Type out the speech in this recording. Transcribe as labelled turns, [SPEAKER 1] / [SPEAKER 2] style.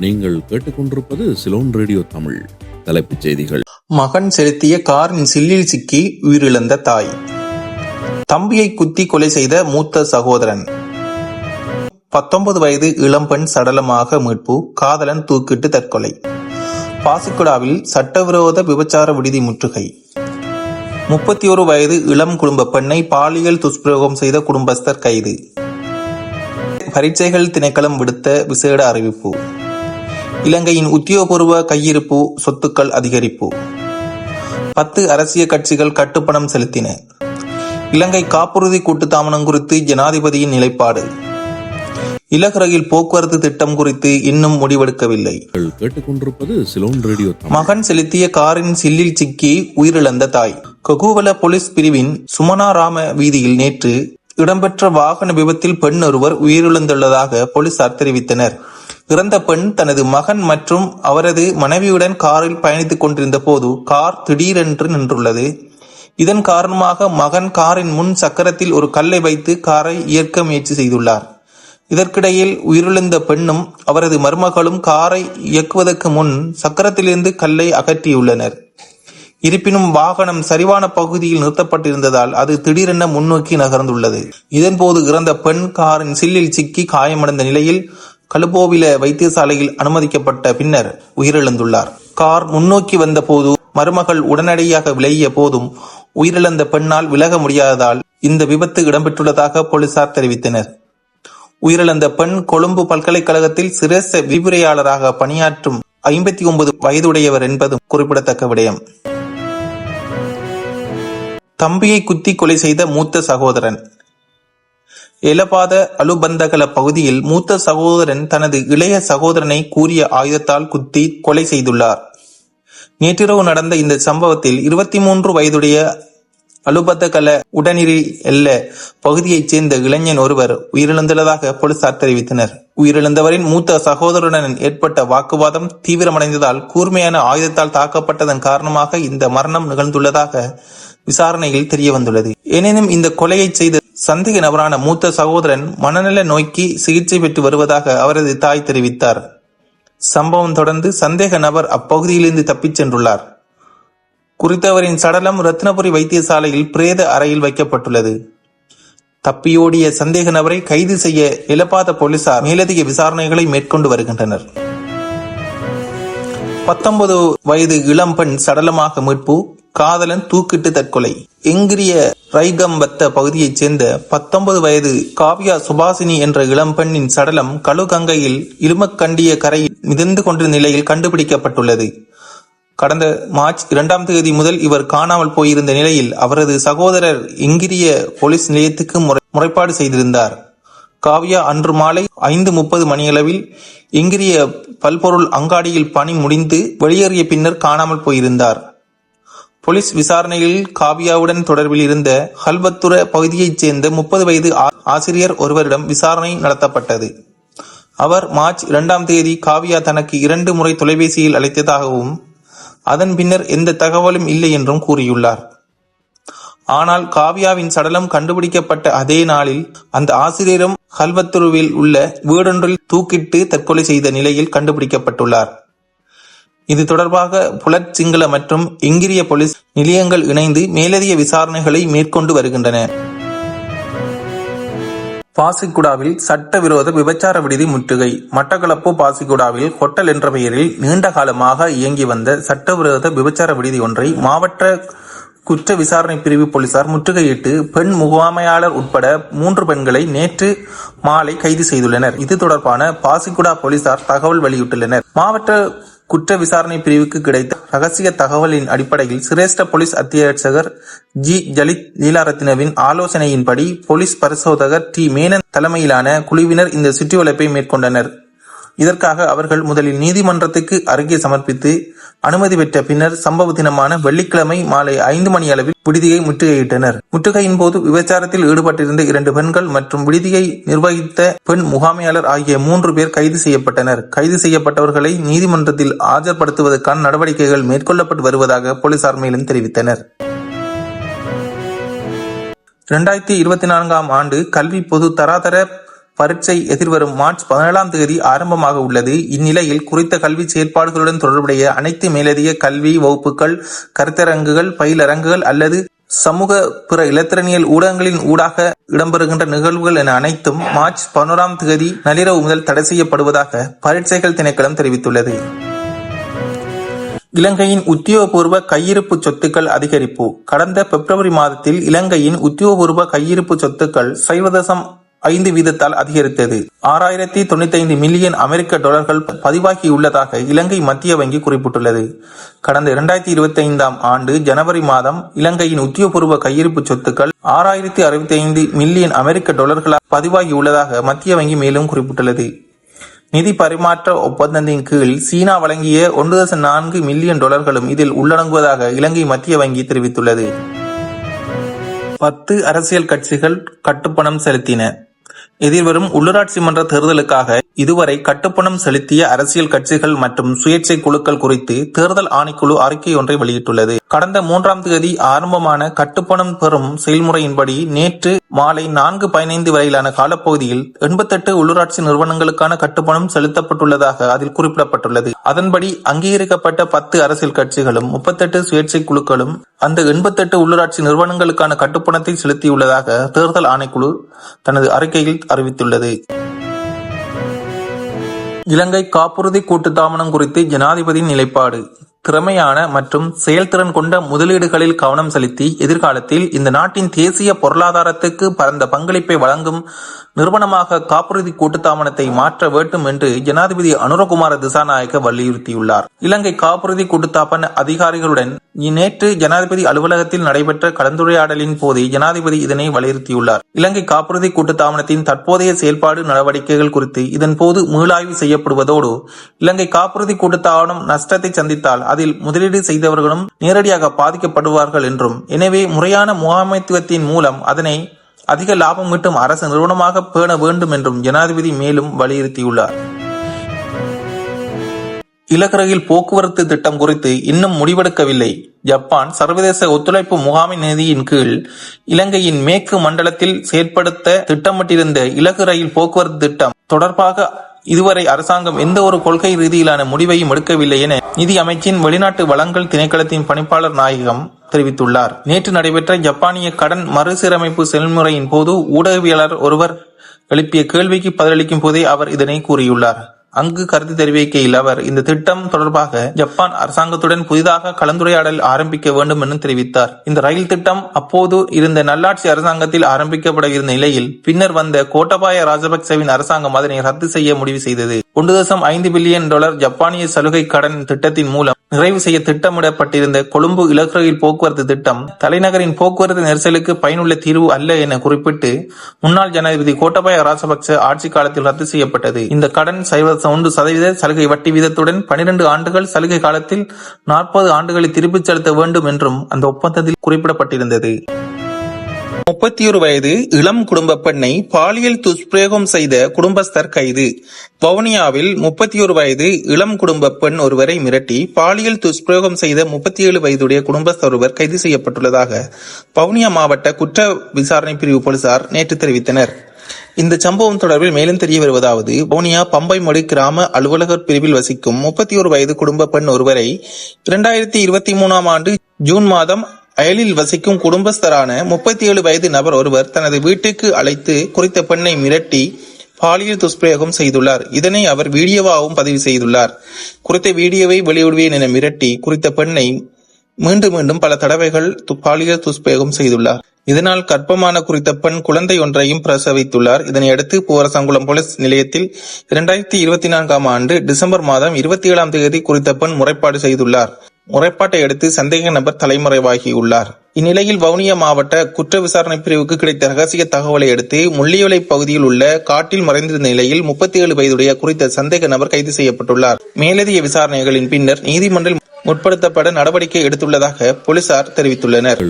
[SPEAKER 1] நீங்கள் கேட்டுக்கொண்டிருப்பது சிலோன் ரேடியோ தமிழ். தலைப்புச் செய்திகள்.
[SPEAKER 2] மகன் செலுத்திய காரின் சில்லில் சிக்கி உயிரிழந்த தாய். தம்பியை குத்தி கொலை செய்த மூத்த சகோதரன். பத்தொன்பது வயது இளம்பெண் சடலமாக மீட்பு காதலன் தூக்கிட்டு தற்கொலை. பாசிக்குடாவில் சட்டவிரோத விபச்சார விடுதி முற்றுகை. முப்பத்தி ஒரு வயது இளம் குடும்ப பெண்ணை பாலியல் துஷ்பிரயோகம் செய்த குடும்பஸ்தர் கைது. பரீட்சைகள் திணைக்களம் விடுத்த விசேட அறிவிப்பு. இலங்கையின் உத்தியோகபூர்வ கையிருப்பு சொத்துக்கள் அதிகரிப்பு. பத்து அரசியல் கட்சிகள் கட்டுப்பணம் செலுத்தின. இலங்கை காப்புறுதி கூட்டுத்தாமனம் குறித்து ஜனாதிபதியின் நிலைப்பாடு. இலகுரகில் போக்குவரத்து திட்டம் குறித்து இன்னும் முடிவெடுக்கவில்லை. மகன் செலுத்திய காரின் சில்லில் சிக்கி உயிரிழந்த தாய். கொகுவல போலீஸ் பிரிவின் சுமனாராம வீதியில் நேற்று இடம்பெற்ற வாகன விபத்தில் பெண் ஒருவர் உயிரிழந்துள்ளதாக போலீசார் தெரிவித்தனர். இறந்த பெண் தனது மகன் மற்றும் அவரது மனைவியுடன் காரில் பயணித்துக் கொண்டிருந்த போது கார் திடீரென்று நின்றுள்ளது. இதன் காரணமாக மகன் காரின் முன் சக்கரத்தில் ஒரு கல்லை வைத்து காரை இயக்க முயற்சி செய்துள்ளார். இதற்கிடையில் உயிரிழந்த பெண்ணும் அவரது மருமகளும் காரை இயக்குவதற்கு முன் சக்கரத்திலிருந்து கல்லை அகற்றியுள்ளனர். இருப்பினும் வாகனம் சரிவான பகுதியில் நிறுத்தப்பட்டிருந்ததால் அது திடீரென முன்னோக்கி நகர்ந்துள்ளது. இதன்போது இறந்த பெண் காரின் சில்லில் சிக்கி காயமடைந்த நிலையில் கலுபோவில வைத்தியசாலையில் அனுமதிக்கப்பட்ட பின்னர் உயிரிழந்துள்ளார். கார் முன்னோக்கி வந்த போது மருமகள் உடனடியாக விலகிய போதும் உயிரிழந்த பெண்ணால் விலக முடியாததால் இந்த விபத்து இடம்பெற்றுள்ளதாக போலீசார் தெரிவித்தனர். உயிரிழந்த பெண் கொழும்பு பல்கலைக்கழகத்தில் சிரேச விரிவுரையாளராக பணியாற்றும் ஐம்பத்தி ஒன்பது வயதுடையவர் என்பதும் குறிப்பிடத்தக்க விடயம். தம்பியை குத்தி கொலை செய்த மூத்த சகோதரன். எலபாத அலுபந்தகல பகுதியில் மூத்த சகோதரன் தனது இளைய சகோதரனை கூறிய ஆயுதத்தால் குத்தி கொலை செய்துள்ளார். நேற்றிரவு நடந்த இந்த சம்பவத்தில் இருபத்தி மூன்று வயதுடைய அலுபத்தகல உடனிரி எல்ல பகுதியைச் சேர்ந்த இளைஞன் ஒருவர் உயிரிழந்துள்ளதாக போலீசார் தெரிவித்தனர். உயிரிழந்தவரின் மூத்த சகோதரனுடன் ஏற்பட்ட வாக்குவாதம் தீவிரமடைந்ததால் கூர்மையான ஆயுதத்தால் தாக்கப்பட்டதன் காரணமாக இந்த மரணம் நிகழ்ந்துள்ளதாக விசாரணையில் தெரிய வந்துள்ளது எனினும் இந்த கொலையை செய்த சந்தேக நபரான மூத்த சகோதரன் மனநல நோய்க்கு சிகிச்சை பெற்று வருவதாக அவரது தாய் தெரிவித்தார். சம்பவம் தொடர்ந்து சந்தேக நபர் அப்பகுதியிலிருந்து தப்பிச் சென்றுள்ளார். குறித்தவரின் சடலம் ரத்னபுரி வைத்தியசாலையில் பிரேத அறையில் வைக்கப்பட்டுள்ளது. தப்பியோடிய சந்தேக நபரை கைது செய்ய இலப்பாத போலீசார் மேலதிக விசாரணைகளை மேற்கொண்டு வருகின்றனர். பத்தொன்பது வயது இளம்பெண் சடலமாக மீட்பு காதலன் தூக்கிட்டு தற்கொலை. எங்கிரிய ரைகம்பத்த பகுதியைச் சேர்ந்த பத்தொன்பது வயது காவ்யா சுபாசினி என்ற இளம்பெண்ணின் சடலம் கழுகங்கையில் இலுமக்கண்டிய கரையில் மிதந்து கொண்டிருந்த நிலையில் கண்டுபிடிக்கப்பட்டுள்ளது. கடந்த மார்ச் இரண்டாம் தேதி முதல் இவர் காணாமல் போயிருந்த நிலையில் அவரது சகோதரர் எங்கிரிய போலீஸ் நிலையத்துக்கு முறை- முறைப்பாடு செய்திருந்தார். காவ்யா அன்று மாலை ஐந்து முப்பது மணியளவில் எங்கிரிய பல்பொருள் அங்காடியில் பணி முடிந்து வெளியேறிய பின்னர் காணாமல் போயிருந்தார். போலீஸ் விசாரணையில் காவியாவுடன் தொடர்பில் இருந்த ஹல்வத்துர பகுதியைச் சேர்ந்த முப்பது வயது ஆ- ஆசிரியர் ஒருவரிடம் விசாரணை நடத்தப்பட்டது. அவர் மார்ச் இரண்டாம் தேதி காவியா தனக்கு இரண்டு முறை தொலைபேசியில் அழைத்ததாகவும் அதன் பின்னர் எந்த தகவலும் இல்லை என்றும் கூறியுள்ளார். ஆனால் காவியாவின் சடலம் கண்டுபிடிக்கப்பட்ட அதே நாளில் அந்த ஆசிரியரும் ஹல்வத்துருவில் உள்ள வீடொன்றில் தூக்கிட்டு தற்கொலை செய்த நிலையில் கண்டுபிடிக்கப்பட்டுள்ளார். இது தொடர்பாக புலட் சிங்கள மற்றும் இங்கிரிய போலீஸ் நிலையங்கள் இணைந்து மேலதிக விசாரணைகளை மேற்கொண்டு வருகின்றன. பாசிக்குடாவில் சட்டவிரோத விபச்சார விடுதி முற்றுகை. மட்டக்களப்பு பாசிக்குடாவில் ஹோட்டல் என்ற பெயரில் நீண்ட காலமாக இயங்கி வந்த சட்டவிரோத விபச்சார விடுதி ஒன்றை மாவட்ட குற்ற விசாரணை பிரிவு போலீசார் முற்றுகையிட்டு பெண் முகாமையாளர் உட்பட மூன்று பெண்களை நேற்று மாலை கைது செய்துள்ளனர். இது தொடர்பான பாசிக்குடா போலீசார் தகவல் வெளியிட்டுள்ளனர். மாவட்ட குற்ற விசாரணை பிரிவுக்கு கிடைத்த ரகசிய தகவலின் அடிப்படையில் சிரேஷ்ட போலீஸ் அத்தியட்சகர் ஜி. ஜலித் லீலாரத்னவின் ஆலோசனையின்படி போலீஸ் பரிசோதகர் டி. மேனன் தலைமையிலான குழுவினர் இந்த சுற்றிவளைப்பை மேற்கொண்டனர். இதற்காக அவர்கள் முதலில் நீதிமன்றத்துக்கு அருகே சமர்ப்பித்து அனுமதி பெற்ற பின்னர் சம்பவ தினமான வெள்ளிக்கிழமை மாலை ஐந்து மணி அளவில் விடுதியை முற்றுகையிட்டனர். முற்றுகையின் போது விபச்சாரத்தில் ஈடுபட்டிருந்த இரண்டு பெண்கள் மற்றும் விடுதியை நிர்வகித்த பெண் முகாமையாளர் ஆகிய மூன்று பேர் கைது செய்யப்பட்டனர். கைது செய்யப்பட்டவர்களை நீதிமன்றத்தில் ஆஜர்படுத்துவதற்கான நடவடிக்கைகள் மேற்கொள்ளப்பட்டு வருவதாக போலீசார் மேலும் தெரிவித்தனர். இரண்டாயிரத்தி இருபத்தி நான்காம் ஆண்டு கல்வி பொது தராதர பரீட்சை எதிர்வரும் மார்ச் பதினேழாம் தேதி ஆரம்பமாக உள்ளது. இந்நிலையில் குறித்த கல்வி செயற்பாடுகளுடன் தொடர்புடைய அனைத்து மேலதிக கல்வி வகுப்புகள் கருத்தரங்குகள் பயிலரங்குகள் அல்லது சமூக பிற இலத்திரனியல் ஊடகங்களின் ஊடாக இடம்பெறுகின்ற நிகழ்வுகள் என அனைத்தும் மார்ச் பதினோராம் தேதி நள்ளிரவு முதல் தடை செய்யப்படுவதாக பரீட்சைகள் திணைக்களம் தெரிவித்துள்ளது. இலங்கையின் உத்தியோகபூர்வ கையிருப்பு சொத்துக்கள் அதிகரிப்பு. கடந்த பிப்ரவரி மாதத்தில் இலங்கையின் உத்தியோகபூர்வ கையிருப்பு சொத்துக்கள் சைவ தசம் ஐந்து வீதத்தால் அதிகரித்தது. ஆறாயிரத்தி தொண்ணூத்தி ஐந்து மில்லியன் அமெரிக்க டாலர்கள் பதிவாகியுள்ளதாக இலங்கை மத்திய வங்கி குறிப்பிட்டுள்ளது. கடந்த இரண்டாயிரத்தி இருபத்தி ஐந்தாம் ஆண்டு ஜனவரி மாதம் இலங்கையின் உத்தியோகபூர்வ கையிருப்பு சொத்துக்கள் ஆறாயிரத்தி அறுபத்தி ஐந்து மில்லியன் அமெரிக்க டாலர்களால் பதிவாகியுள்ளதாக மத்திய வங்கி மேலும் குறிப்பிட்டுள்ளது. நிதி பரிமாற்ற ஒப்பந்தத்தின் கீழ் சீனா வழங்கிய ஒன்று தசம் நான்கு மில்லியன் டாலர்களும் இதில் உள்ளடங்குவதாக இலங்கை மத்திய வங்கி தெரிவித்துள்ளது. பத்து அரசியல் கட்சிகள் கட்டுப்பணம் செலுத்தின. எதிர்வரும் உள்ளூராட்சி மன்ற தேர்தலுக்காக இதுவரை கட்டுப்பணம் செலுத்திய அரசியல் கட்சிகள் மற்றும் சுயேட்சை குழுக்கள் குறித்து தேர்தல் ஆணைக்குழு அறிக்கை ஒன்றை வெளியிட்டுள்ளது. கடந்த மூன்றாம் தேதி ஆரம்பமான கட்டுப்பணம் பெறும் செயல்முறையின்படி நேற்று மாலை நான்கு பதினைந்து வரையிலான காலப்பகுதியில் எண்பத்தெட்டு உள்ளூராட்சி நிறுவனங்களுக்கான கட்டுப்பணம் செலுத்தப்பட்டுள்ளதாக அதில் குறிப்பிடப்பட்டுள்ளது. அதன்படி அங்கீகரிக்கப்பட்ட பத்து அரசியல் கட்சிகளும் முப்பத்தெட்டு சுயேட்சை குழுக்களும் அந்த எண்பத்தெட்டு உள்ளூராட்சி நிறுவனங்களுக்கான கட்டுப்பணத்தை செலுத்தியுள்ளதாக தேர்தல் ஆணைக்குழு தனது அறிக்கையில் அறிவித்துள்ளது. இலங்கை காப்புறுதி கூட்டு தாமனம் குறித்து ஜனாதிபதியின் நிலைப்பாடு. திறமையான மற்றும் செயல்திறன் கொண்ட முதலீடுகளில் கவனம் செலுத்தி எதிர்காலத்தில் இந்த நாட்டின் தேசிய பொருளாதாரத்துக்கு பரந்த பங்களிப்பை வழங்கும் நிறுவனமாக காப்புறுதி கூட்டுத்தாபனத்தை மாற்ற வேண்டும் என்று ஜனாதிபதி அனுரகுமார திசாநாயக்க வலியுறுத்தியுள்ளார். இலங்கை காப்புறுதி கூட்டுத்தாபன அதிகாரிகளுடன் நேற்று ஜனாதிபதி அலுவலகத்தில் நடைபெற்ற கலந்துரையாடலின் போதே ஜனாதிபதி இதனை வலியுறுத்தியுள்ளார். இலங்கை காப்புறுதி கூட்டுத்தாபனத்தின் தற்போதைய செயல்பாடு நடவடிக்கைகள் குறித்து இதன் போது மீளாய்வு செய்யப்படுவதோடு இலங்கை காப்புறுதி கூட்டுத்தாபனம் நஷ்டத்தை சந்தித்தால் அதில் முதலீடு செய்தவர்களும் நேரடியாக பாதிக்கப்படுவார்கள் என்றும் எனவே முறையான முகாமைத்துவத்தின் மூலம் அதனை அதிக லாபம் ஈட்டும் அரசு நிறுவனமாக பேண வேண்டும் என்றும் ஜனாதிபதி மேலும் வலியுறுத்தியுள்ளார். இலக்கரையில் போக்குவரத்து திட்டம் குறித்து இன்னும் முடிவெடுக்கவில்லை. ஜப்பான் சர்வதேச ஒத்துழைப்பு முகாமின் நிதியின் கீழ் இலங்கையின் மேற்கு மண்டலத்தில் செயற்படுத்த திட்டமிட்டிருந்த இலக்கு ரயில் போக்குவரத்து திட்டம் தொடர்பாக இதுவரை அரசாங்கம் எந்த ஒரு கொள்கை ரீதியிலான முடிவையும் எடுக்கவில்லை என நிதி அமைச்சின் வெளிநாட்டு வளங்கள் திணைக்களத்தின் பணிப்பாளர் நாயகம் தெரிவித்துள்ளார். நேற்று நடைபெற்ற ஜப்பானிய கடன் மறுசீரமைப்பு செயல்முறையின் போது ஊடகவியலாளர் ஒருவர் எழுப்பிய கேள்விக்கு பதிலளிக்கும் போதே அவர் இதனை கூறியுள்ளார். அங்கு கருத்து தெரிவிக்கையில் அவர் இந்த திட்டம் தொடர்பாக ஜப்பான் அரசாங்கத்துடன் புதிதாக கலந்துரையாடல் ஆரம்பிக்க வேண்டும் என தெரிவித்தார். இந்த ரயில் திட்டம் அப்போது இருந்த நல்லாட்சி அரசாங்கத்தில் ஆரம்பிக்கப்பட இருந்த நிலையில் பின்னர் வந்த கோட்டபாய ராஜபக்சவின் அரசாங்கம் அதனை ரத்து செய்ய முடிவு செய்தது. ஒன்று தசம் ஐந்து பில்லியன் டாலர் ஜப்பானிய சலுகை கடன் திட்டத்தின் மூலம் நிறைவு செய்ய திட்டமிடப்பட்டிருந்த கொழும்பு இலக்குறையில் போக்குவரத்து திட்டம் தலைநகரின் போக்குவரத்து நெரிசலுக்கு பயனுள்ள தீர்வு அல்ல என குறிப்பிட்டு முன்னாள் ஜனாதிபதி கோட்டபாய ராஜபக்ச ஆட்சி காலத்தில் ரத்து செய்யப்பட்டது. இந்த கடன் சைவ ஒன்று சதவீத சலுகை வட்டி வீதத்துடன் பனிரெண்டு ஆண்டுகள் சலுகை காலத்தில் நாற்பது ஆண்டுகளை திருப்பிச் செலுத்த வேண்டும் என்றும் அந்த ஒப்பந்தத்தில் குறிப்பிடப்பட்டிருந்தது. முப்பத்தி ஒரு வயது இளம் குடும்ப பெண்ணை பாலியல் துஷ்பிரயோகம் செய்த குடும்பஸ்தர் கைது. வவுனியாவில் முப்பத்தி ஒரு வயது இளம் குடும்ப பெண் ஒருவரை மிரட்டி பாலியல் துஷ்பிரயோகம் செய்த முப்பத்தி ஏழு வயதுடைய குடும்பஸ்தர் ஒருவர் கைது செய்யப்பட்டுள்ளதாக வவுனியா மாவட்ட குற்ற விசாரணை பிரிவு போலீசார் நேற்று தெரிவித்தனர். இந்த சம்பவம் தொடர்பில் மேலும் தெரிய வருவதாவது வவுனியா பம்பைமொழி கிராம அலுவலகர் பிரிவில் வசிக்கும் முப்பத்தி ஒரு வயது குடும்ப பெண் ஒருவரை இரண்டாயிரத்தி இருபத்தி மூணாம் ஆண்டு ஜூன் மாதம் அயலில் வசிக்கும் குடும்பஸ்தரான முப்பத்தி ஏழு வயது நபர் ஒருவர் தனது வீட்டுக்கு அழைத்து குறித்த பெண்ணை மிரட்டி பாலியல் துஷ்பிரயோகம் செய்துள்ளார். இதனை அவர் வீடியோவாகவும் பதிவு செய்துள்ளார். குறித்த வீடியோவை வெளியிடுவேன் என மிரட்டி குறித்த பெண்ணை மீண்டும் மீண்டும் பல தடவைகள் து- பாலியல் துஷ்பிரயோகம் செய்துள்ளார். இதனால் கர்ப்பமான குறித்த பெண் குழந்தை ஒன்றையும் பிரசவித்துள்ளார். இதனையடுத்து பூவரசங்குளம் போலீஸ் நிலையத்தில் இரண்டாயிரத்தி இருபத்தி நான்காம் ஆண்டு டிசம்பர் மாதம் இருபத்தி ஏழாம் தேதி குறித்த பெண் முறைப்பாடு செய்துள்ளார். முறைப்பாட்டை அடுத்து சந்தேக நபர் தலைமறைவாகியுள்ளார். இந்நிலையில் வவுனியா மாவட்ட குற்ற விசாரணை பிரிவுக்கு கிடைத்த ரகசிய தகவலை அடுத்து முள்ளியோலை பகுதியில் உள்ள காட்டில் மறைந்திருந்த நிலையில் முப்பத்தி ஏழு வயதுடைய குறித்த சந்தேக நபர் கைது செய்யப்பட்டுள்ளார். மேலதிக விசாரணைகளின் பின்னர் நீதிமன்றில் முற்படுத்தப்பட நடவடிக்கை எடுத்துள்ளதாக போலீசார் தெரிவித்துள்ளனர்.